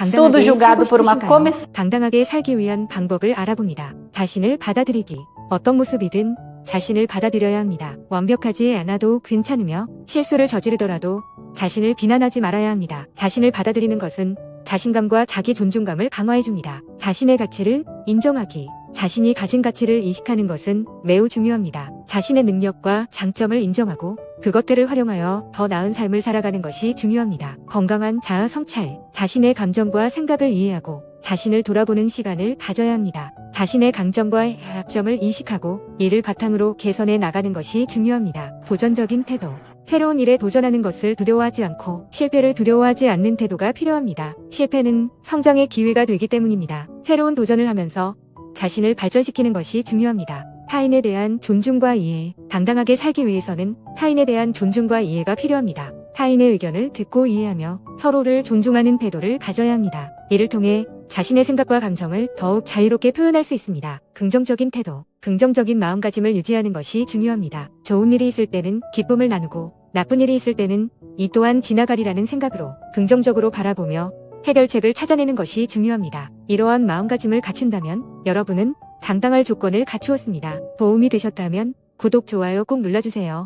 당당하게 julgado por uma comissão. 당당하게 살기 위한 방법을 알아봅니다. 자신을 받아들이기. 어떤 모습이든 자신을 받아들여야 합니다. 완벽하지 않아도 괜찮으며 실수를 저지르더라도 자신을 비난하지 말아야 합니다. 자신을 받아들이는 것은 자신감과 자기 존중감을 강화해줍니다. 자신의 가치를 인정하기. 자신이 가진 가치를 인식하는 것은 매우 중요합니다. 자신의 능력과 장점을 인정하고 그것들을 활용하여 더 나은 삶을 살아가는 것이 중요합니다. 건강한 자아 성찰. 자신의 감정과 생각을 이해하고 자신을 돌아보는 시간을 가져야 합니다. 자신의 강점과 약점을 인식하고 이를 바탕으로 개선해 나가는 것이 중요합니다. 도전적인 태도. 새로운 일에 도전하는 것을 두려워하지 않고 실패를 두려워하지 않는 태도가 필요합니다. 실패는 성장의 기회가 되기 때문입니다. 새로운 도전을 하면서 자신을 발전시키는 것이 중요합니다. 타인에 대한 존중과 이해. 당당하게 살기 위해서는 타인에 대한 존중과 이해가 필요합니다. 타인의 의견을 듣고 이해하며 서로를 존중하는 태도를 가져야 합니다. 이를 통해 자신의 생각과 감정을 더욱 자유롭게 표현할 수 있습니다. 긍정적인 태도, 긍정적인 마음가짐을 유지하는 것이 중요합니다. 좋은 일이 있을 때는 기쁨을 나누고 나쁜 일이 있을 때는 이 또한 지나가리라는 생각으로 긍정적으로 바라보며 해결책을 찾아내는 것이 중요합니다. 이러한 마음가짐을 갖춘다면 여러분은 당당할 조건을 갖추었습니다. 도움이 되셨다면 구독, 좋아요 꼭 눌러주세요.